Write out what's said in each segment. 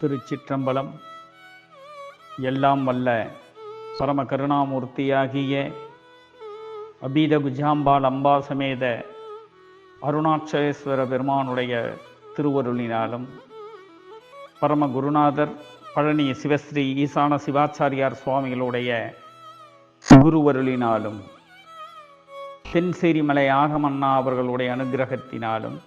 திருச்சிற்றம்பலம். எல்லாம் வல்ல பரம கருணாமூர்த்தியாகிய அபீத குஜாம்பால் அம்பா சமேத அருணாச்சலேஸ்வர பெருமானுடைய திருவருளினாலும் பரம குருநாதர் பழனி சிவஸ்ரீ ஈசான சிவாச்சாரியார் சுவாமிகளுடைய குருவருளினாலும் தென்சேரிமலை ஆகமன்னா அவர்களுடைய அனுகிரகத்தினாலும்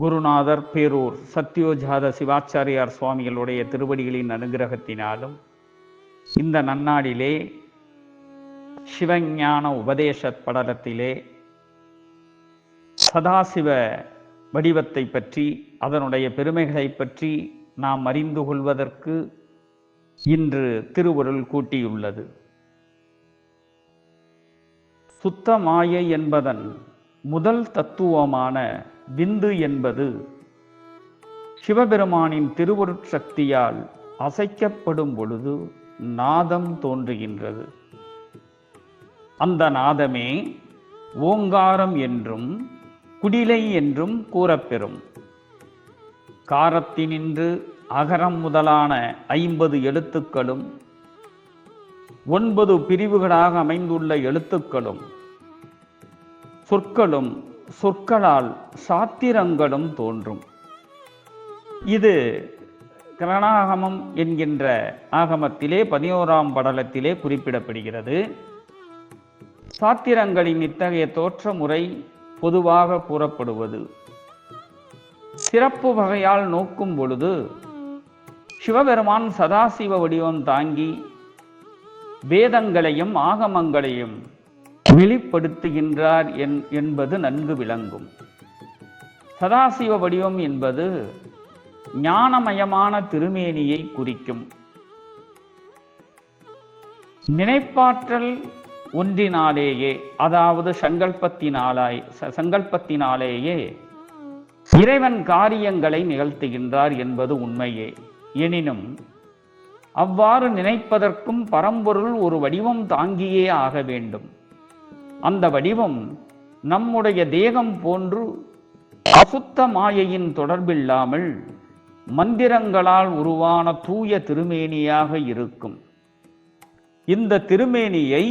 குருநாதர் பேரூர் சத்யோஜாத சிவாச்சாரியார் சுவாமிகளுடைய திருவடிகளின் அனுகிரகத்தினாலும் இந்த நன்னாடிலே சிவஞான உபதேச படலத்திலே சதாசிவ வடிவத்தை பற்றி அதனுடைய பெருமைகளை பற்றி நாம் அறிந்து கொள்வதற்கு இன்று திருவுருள் கூட்டியுள்ளது. சுத்த மாயை என்பதன் முதல் தத்துவமான விந்து என்பது சிவபெருமானின் திருவருட்சக்தியால் அசைக்கப்படும் பொழுது நாதம் தோன்றுகின்றது. அந்த நாதமே ஓங்காரம் என்றும் குடிலை என்றும் கூறப்பெறும். காரத்தினின்று அகரம் முதலான ஐம்பது எழுத்துக்களும் ஒன்பது பிரிவுகளாக அமைந்துள்ள எழுத்துக்களும் சொற்களும் சொற்களால் சாத்திரங்களும் தோன்றும். இது கிரணாகமம் என்கின்ற ஆகமத்திலே பதினோராம் படலத்திலே குறிப்பிடப்படுகிறது. சாத்திரங்களின் இத்தகைய தோற்ற முறை பொதுவாக கூறப்படுவது. சிறப்பு வகையால் நோக்கும் பொழுது சிவபெருமான் சதாசிவ வடிவம் தாங்கி வேதங்களையும் ஆகமங்களையும் வெளிப்படுத்துகின்றார் என்பது நன்கு விளங்கும். சதாசிவ வடிவம் என்பது ஞானமயமான திருமேனியை குறிக்கும். நினைப்பாற்றல் ஒன்றினாலேயே அதாவது சங்கல்பத்தினாலாய் சங்கல்பத்தினாலேயே இறைவன் காரியங்களை நிகழ்த்துகின்றார் என்பது உண்மையே. எனினும் அவ்வாறு நினைப்பதற்கும் பரம்பொருள் ஒரு வடிவம் தாங்கியே ஆக வேண்டும். அந்த வடிவம் நம்முடைய தேகம் போன்று அசுத்த மாயையின் தொடர்பில்லாமல் மந்திரங்களால் உருவான தூய திருமேனியாக இருக்கும். இந்த திருமேனியை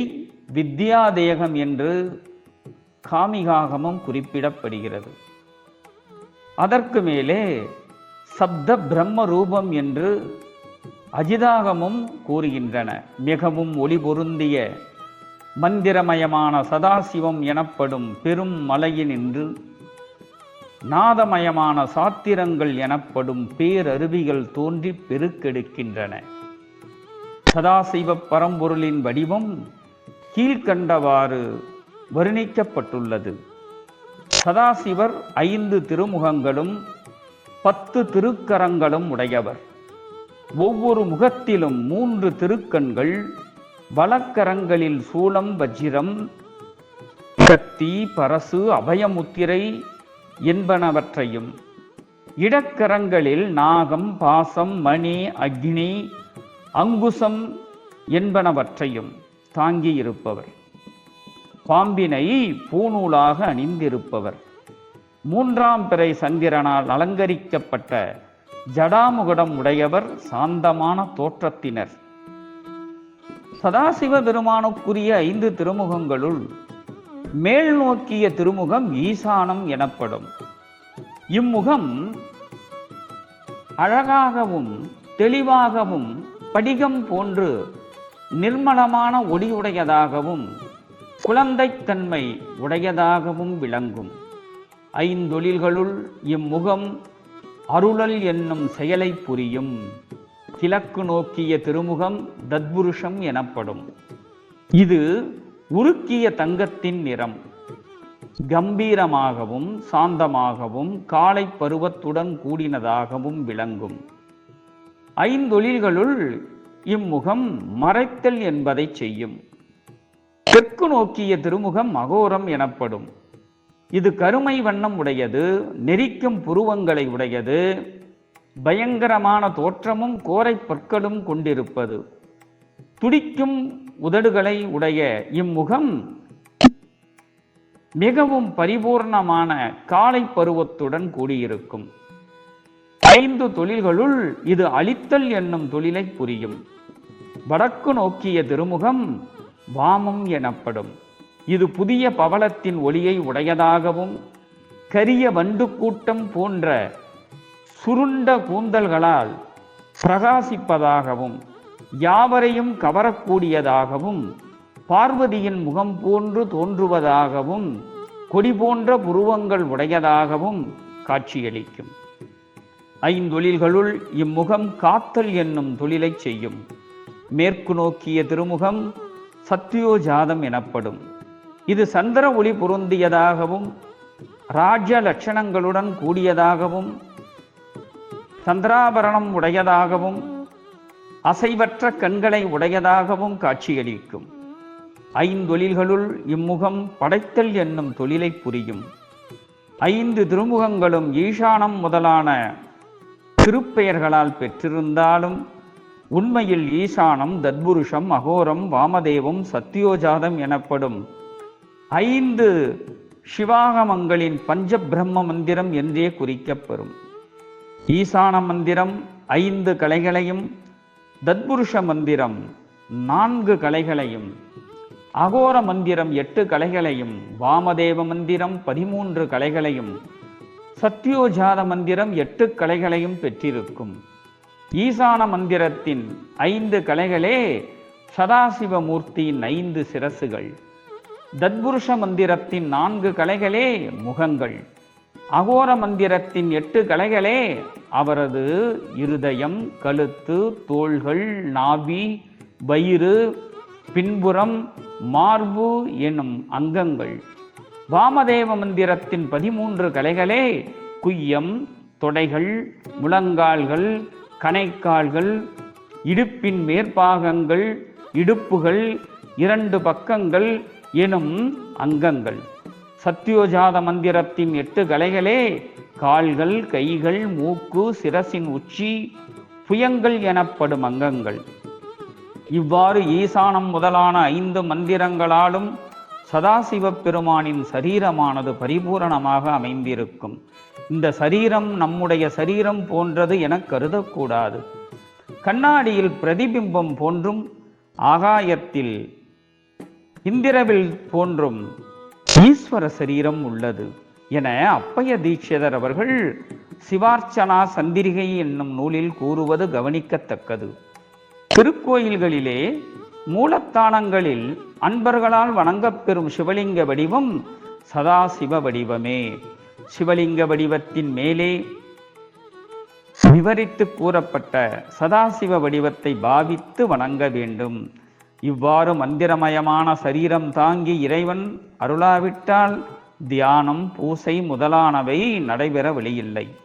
வித்யாதேகம் என்று காமிகாகமும் குறிப்பிடப்படுகிறது. அதற்கு மேலே சப்த பிரம்ம ரூபம் என்று அஜிதாகமும் கூறுகின்றன. மிகவும் ஒளி பொருந்திய மந்திரமயமான சதாசிவம் எனப்படும் பெரும் மலையினின்று நாதமயமான சாத்திரங்கள் எனப்படும் பேரருவிகள் தோன்றி பெருக்கெடுக்கின்றன. சதாசிவ பரம்பொருளின் வடிவம் கீழ்கண்டவாறு வர்ணிக்கப்பட்டுள்ளது. சதாசிவர் ஐந்து திருமுகங்களும் பத்து திருக்கரங்களும் உடையவர். ஒவ்வொரு முகத்திலும் மூன்று திருக்கண்கள் வலக்கரங்களில் சூலம் வஜ்ரம் கத்தி பரசு அபயமுத்திரை என்பனவற்றையும் இடக்கரங்களில் நாகம் பாசம் மணி அக்னி அங்குசம் என்பனவற்றையும் தாங்கியிருப்பவர். பாம்பினை பூநூலாக அணிந்திருப்பவர். மூன்றாம் பிறை சந்திரனால் அலங்கரிக்கப்பட்ட ஜடாமுகடம் உடையவர் சாந்தமான தோற்றத்தினர். சதாசிவ பெருமானுக்குரிய ஐந்து திருமுகங்களுள் மேல் நோக்கிய திருமுகம் ஈசானம் எனப்படும். இம்முகம் அழகாகவும் தெளிவாகவும் படிகம் போன்று நிர்மலமான ஒளியுடையதாகவும் குழந்தைத்தன்மை உடையதாகவும் விளங்கும். ஐந்தொழில்களுள் இம்முகம் அருளல் என்னும் செயலை புரியும். கிழக்கு நோக்கிய திருமுகம் தத்புருஷம் எனப்படும். இது உருக்கிய தங்கத்தின் நிறம். கம்பீரமாகவும் சாந்தமாகவும் காலை பருவத்துடன் கூடினதாகவும் விளங்கும். ஐந்தொழில்களுள் இம்முகம் மறைத்தல் என்பதை செய்யும். தெற்கு நோக்கிய திருமுகம் அகோரம் எனப்படும். இது கருமை வண்ணம் உடையது நெரிக்கும் புருவங்களை உடையது பயங்கரமான தோற்றமும் கோரை பற்களும் கொண்டிருப்பது. துடிக்கும் உதடுகளை உடைய இம்முகம் மிகவும் பரிபூர்ணமான காலை பருவத்துடன் கூடியிருக்கும். ஐந்து தொழில்களுள் இது அழித்தல் என்னும் தொழிலை புரியும். வடக்கு நோக்கிய திருமுகம் வாமம் எனப்படும். இது புதிய பவளத்தின் ஒளியை உடையதாகவும் கரிய வண்டு கூட்டம் போன்ற சுருண்ட கூந்தல்களால் பிரகாசிப்பதாகவும் யாவரையும் கவரக்கூடியதாகவும் பார்வதியின் முகம் போன்று தோன்றுவதாகவும் கொடி போன்ற புருவங்கள் உடையதாகவும் காட்சியளிக்கும். ஐந்தொழில்களுள் இம்முகம் காத்தல் என்னும் தொழிலை செய்யும். மேற்கு நோக்கிய திருமுகம் சத்யோஜாதம் எனப்படும். இது சந்திர ஒளி பொருந்தியதாகவும் ராஜ்ய லட்சணங்களுடன் கூடியதாகவும் சந்திராபரணம் உடையதாகவும் அசைவற்ற கண்களை உடையதாகவும் காட்சியளிக்கும். ஐந்தொழில்களுள் இம்முகம் படைத்தல் என்னும் தொழிலை புரியும். ஐந்து திருமுகங்களும் ஈசானம் முதலான திருப்பெயர்களால் பெற்றிருந்தாலும் உண்மையில் ஈசானம் தத்புருஷம் அகோரம் வாமதேவம் சத்யோஜாதம் எனப்படும் ஐந்து சிவாகமங்களின் பஞ்ச பிரம்ம மந்திரம் என்றே குறிக்கப்பெறும். ஈசான மந்திரம் ஐந்து கலைகளையும் தத்புருஷ மந்திரம் நான்கு கலைகளையும் அகோர மந்திரம் எட்டு கலைகளையும் வாமதேவ மந்திரம் பதிமூன்று கலைகளையும் சத்யோஜாத மந்திரம் எட்டு கலைகளையும் பெற்றிருக்கும். ஈசான மந்திரத்தின் ஐந்து கலைகளே சதாசிவமூர்த்தியின் ஐந்து சிரசுகள். தத்புருஷ மந்திரத்தின் நான்கு கலைகளே முகங்கள். அகோர மந்திரத்தின் எட்டு கலைகளே. அவரது இருதயம் கழுத்து தோள்கள் நாவி வயிறு பின்புறம் மார்பு எனும் அங்கங்கள். வாமதேவ மந்திரத்தின் பதிமூன்று கலைகளே. குய்யம் தொடைகள் முழங்கால்கள் கணைக்கால்கள் இடுப்பின் மேற்பாகங்கள் இடுப்புகள் இரண்டு பக்கங்கள் எனும் அங்கங்கள். சத்யோஜாத மந்திரத்தின் எட்டு கலைகளே கால்கள் கைகள் மூக்கு சிரசின் உச்சி புயங்கள் எனப்படும் அங்கங்கள். இவ்வாறு ஈசானம் முதலான ஐந்து மந்திரங்களாலும் சதாசிவப் பெருமானின் சரீரமானது பரிபூரணமாக அமைந்திருக்கும். இந்த சரீரம் நம்முடைய சரீரம் போன்றது என கருதக்கூடாது. கண்ணாடியில் பிரதிபிம்பம் போன்றும் ஆகாயத்தில் இந்திரவில் போன்றும் ஈஸ்வர சரீரம் உள்ளது என அப்பய தீட்சிதர் அவர்கள் சிவார்ச்சனா சந்திரிகை என்னும் நூலில் கூறுவது கவனிக்கத்தக்கது. திருக்கோயில்களிலே மூலத்தானங்களில் அன்பர்களால் வணங்கப்பெறும் சிவலிங்க வடிவம் சதாசிவ வடிவமே. சிவலிங்க வடிவத்தின் மேலே விவரித்து கூறப்பட்ட சதாசிவ வடிவத்தை பாவித்து வணங்க வேண்டும். இவ்வாறு மந்திரமயமான சரீரம் தாங்கி இறைவன் அருளாவிட்டால் தியானம் பூசை முதலானவை நடைபெற வழியில்லை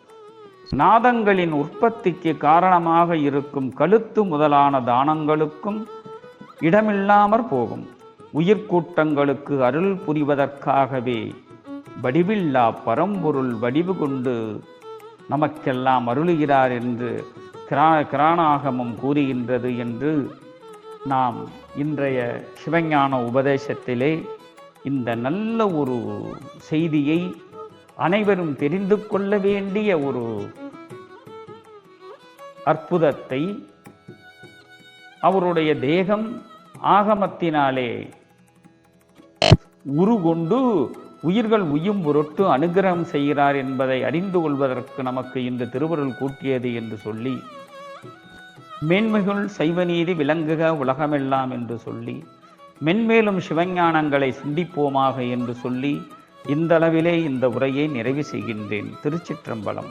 நாதங்களின் உற்பத்திக்கு காரணமாக இருக்கும் கழுத்து முதலான தானங்களுக்கும் இடமில்லாமற் போகும். உயிர்கூட்டங்களுக்கு அருள் புரிவதற்காகவே வடிவில்லா பரம்பொருள் வடிவு கொண்டு நமக்கெல்லாம் அருளுகிறார் என்று கிரா கிராணாகமம் கூறுகின்றது என்று நாம் இன்றைய சிவஞான உபதேசத்திலே இந்த நல்ல ஒரு செய்தியை அனைவரும் தெரிந்து கொள்ள வேண்டிய ஒரு அற்புதத்தை அவருடைய தேகம் ஆகமத்தினாலே உருகொண்டு உயிர்கள் உயும் பொருட்டு அனுகிரகம் செய்கிறார் என்பதை அறிந்து கொள்வதற்கு நமக்கு இந்த திருவருள் கூட்டியது என்று சொல்லி மேன்மைகள் சைவநீதி விளங்குக உலகமெல்லாம் என்று சொல்லி மென்மேலும் சிவஞானங்களை சிந்திப்போமாக என்று சொல்லி இந்த அளவிலே இந்த உரையை நிறைவு செய்கின்றேன். திருச்சிற்றம்பலம்.